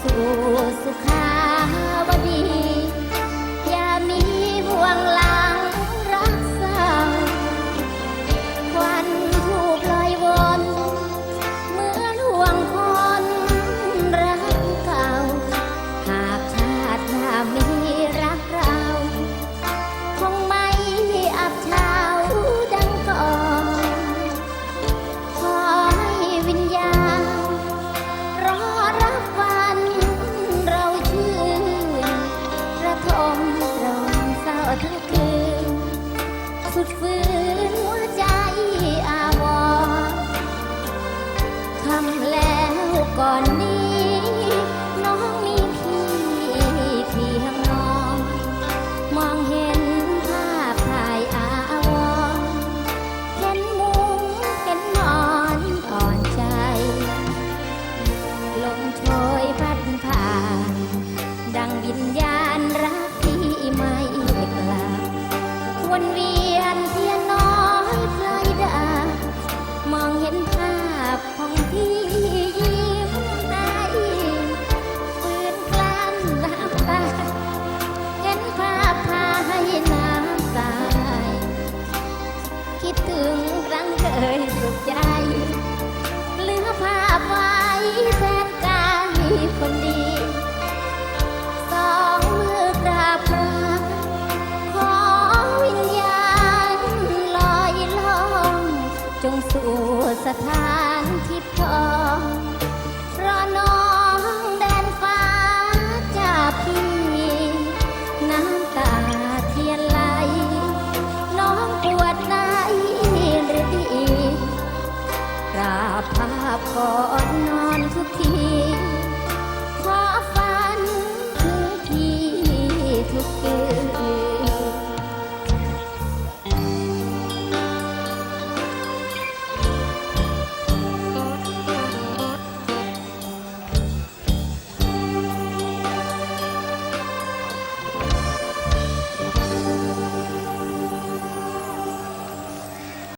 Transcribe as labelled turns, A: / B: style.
A: สู่สุขา คิดถึงรังเคยสุขใจเหลือภาพไว้แทนการมีคนดี สองมือกราบลาขอวิญญาณลอยล่องจงสู่สถานคิดทองเพราะน้อง